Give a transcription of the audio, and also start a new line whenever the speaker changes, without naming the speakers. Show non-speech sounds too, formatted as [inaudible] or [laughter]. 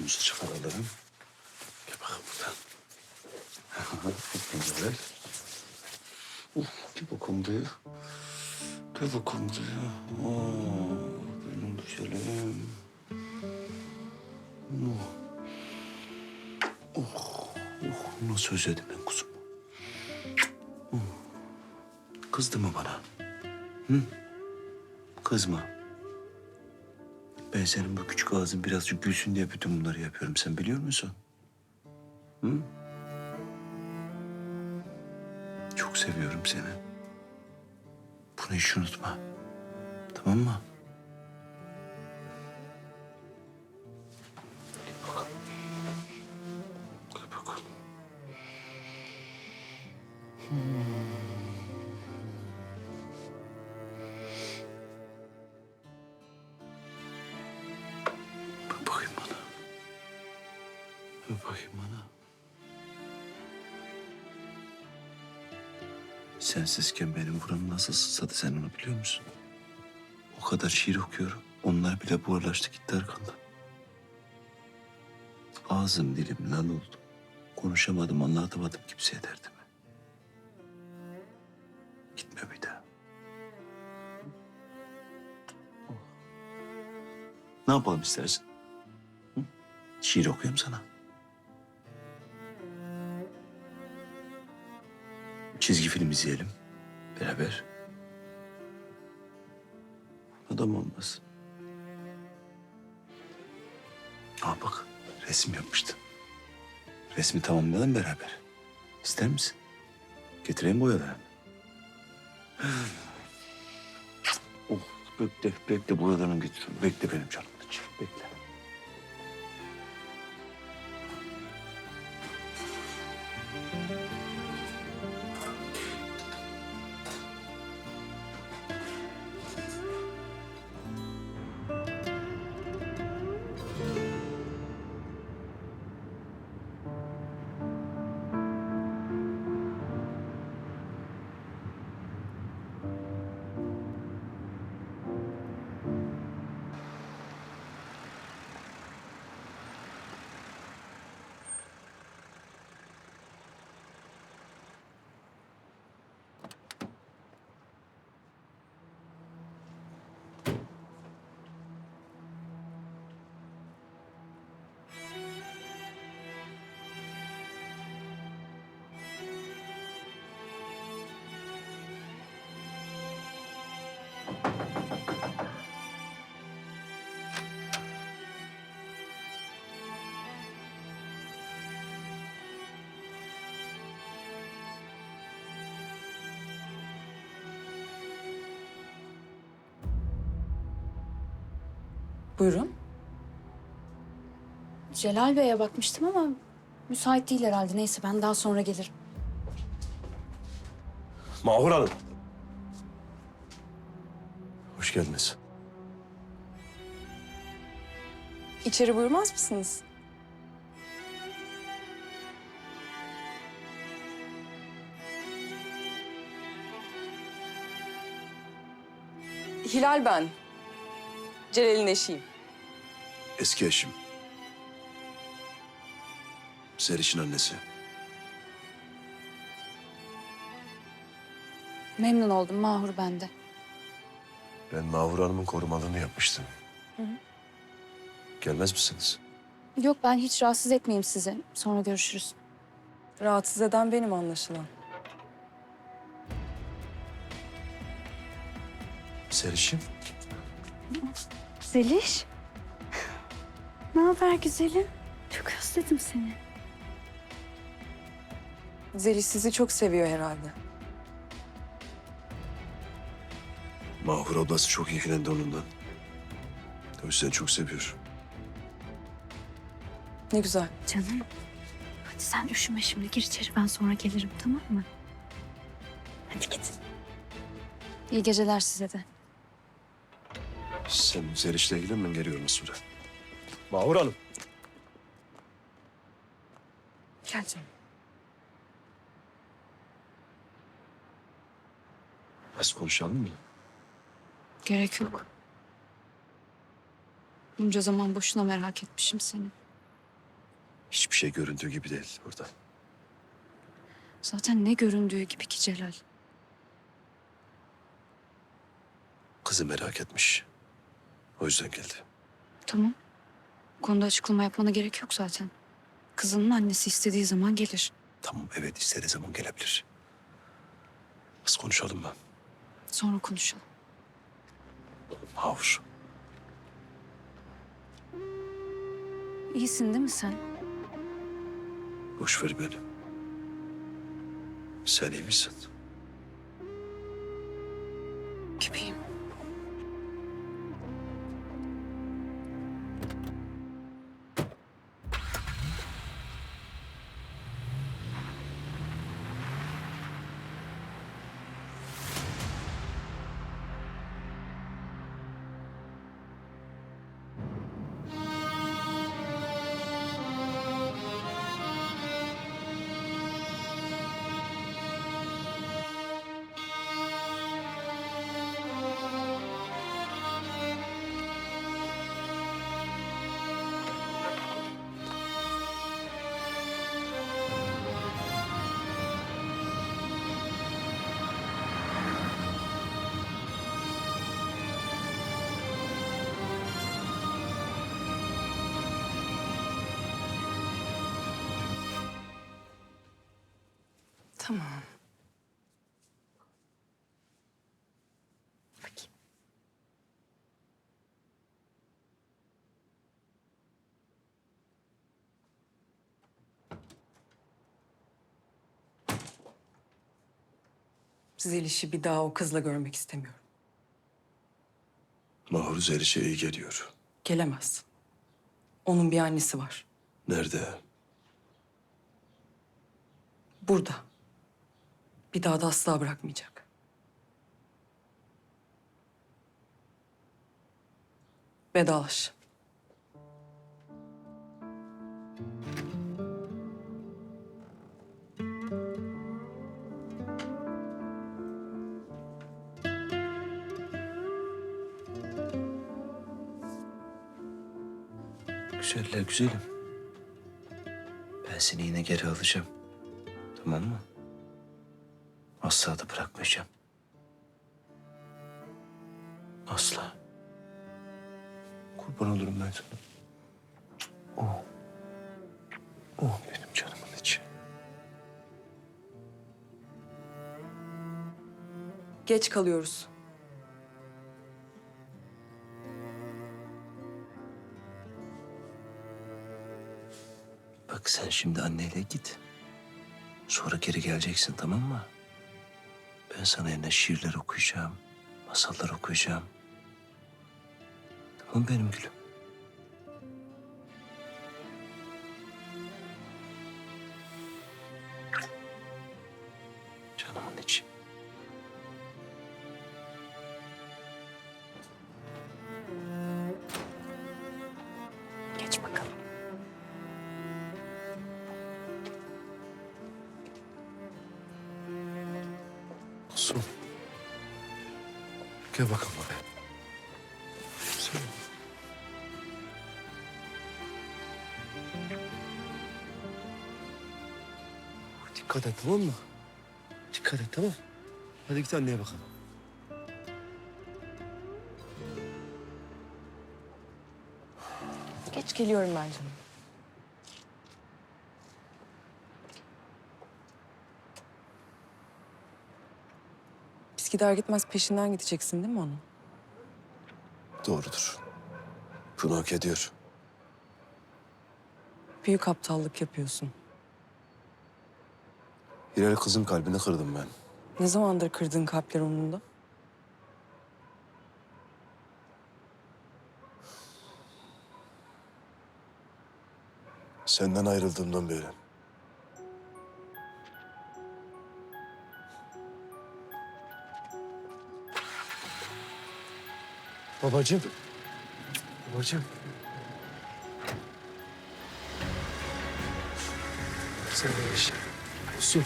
montumuzu çıkaralım. Gel bakalım buradan. [laughs] Güzel. Uh, gel bakalım buraya. Gel bakalım buraya. Oo, benim güzelim. Oh. Oh, oh, nasıl özledim ben kuzumu. Oh. Kızdı mı bana? Hı? Kızma. Ben senin bu küçük ağzın birazcık gülsün diye bütün bunları yapıyorum. Sen biliyor musun? Hı? Çok seviyorum seni. Bunu hiç unutma. Tamam mı? Bakayım bana. Sensizken benim buram nasıl sızladı sen onu biliyor musun? O kadar şiir okuyorum. Onlar bile buharlaştı gitti arkandan. Ağzım dilim lal oldu. Konuşamadım, anlatamadım kimseye derdimi. Gitme bir daha. Ne yapalım istersin? Hı? Şiir okuyayım sana. Çizgi film izleyelim. Beraber. Adam olmaz. Aa bak resim yapmıştın. Resmi tamamlayalım beraber. İster misin? Getireyim boyalarını. oh bekle bekle boyalarını getiriyorum. Bekle benim canım. Bekle.
Buyurun.
Celal Bey'e bakmıştım ama müsait değil herhalde. Neyse ben daha sonra gelirim.
Mahur Hanım. Hoş geldiniz.
İçeri buyurmaz mısınız? Hilal ben. Celal'in eşiyim.
Eski eşim. Seriş'in annesi.
Memnun oldum Mahur bende.
Ben Mahur Hanım'ın korumalığını yapmıştım. Gelmez misiniz?
Yok ben hiç rahatsız etmeyeyim sizi. Sonra görüşürüz.
Rahatsız eden benim anlaşılan.
Seriş'im.
Zeliş. Ne haber güzelim? Çok özledim seni.
Zeliş sizi çok seviyor herhalde.
Mahur ablası çok ilgilendi onunla. O yüzden çok seviyor.
Ne güzel.
Canım. Hadi sen üşüme şimdi. Gir içeri ben sonra gelirim tamam mı? Hadi git. İyi geceler size de.
Sen Seriş'le ilgilen ben geliyorum sonra. Mahur Hanım.
Gel canım.
Az konuşalım mı?
Gerek yok. Bunca zaman boşuna merak etmişim seni.
Hiçbir şey göründüğü gibi değil burada.
Zaten ne göründüğü gibi ki Celal.
Kızı merak etmiş. O yüzden geldi.
Tamam. Bu konuda açıklama yapmana gerek yok zaten. Kızının annesi istediği zaman gelir.
Tamam evet istediği zaman gelebilir. Biz konuşalım mı?
Sonra konuşalım.
Havur.
İyisin değil mi sen?
Boş ver beni. Sen iyi misin?
Gibiyim.
Tamam.
Bakayım.
Zeliş'i bir daha o kızla görmek istemiyorum.
Mahur Zeliş'e iyi geliyor.
Gelemez. Onun bir annesi var.
Nerede?
Burada. Bir daha da asla bırakmayacak. Vedalaş.
Güzeller güzelim. Ben seni yine geri alacağım. Tamam mı? Asla da bırakmayacağım. Asla. Kurban olurum ben sana. Oh. Oh benim canımın içi.
Geç kalıyoruz.
Bak sen şimdi anneyle git. Sonra geri geleceksin tamam mı? Ben sana yine şiirler okuyacağım. Masallar okuyacağım. Tamam benim gülüm.
Kuzum. Gel bakalım buraya. Dikkat et tamam mı? Dikkat et tamam. Hadi git anneye bakalım.
Geç geliyorum ben canım. Gider gitmez peşinden gideceksin değil mi onun?
Doğrudur. Bunu hak ediyor.
Büyük aptallık yapıyorsun.
Hilal kızın kalbini kırdım ben.
Ne zamandır kırdığın kalpler onun da?
Senden ayrıldığımdan beri. Babacığım. Babacığım. Sen de yaşa. Kusur.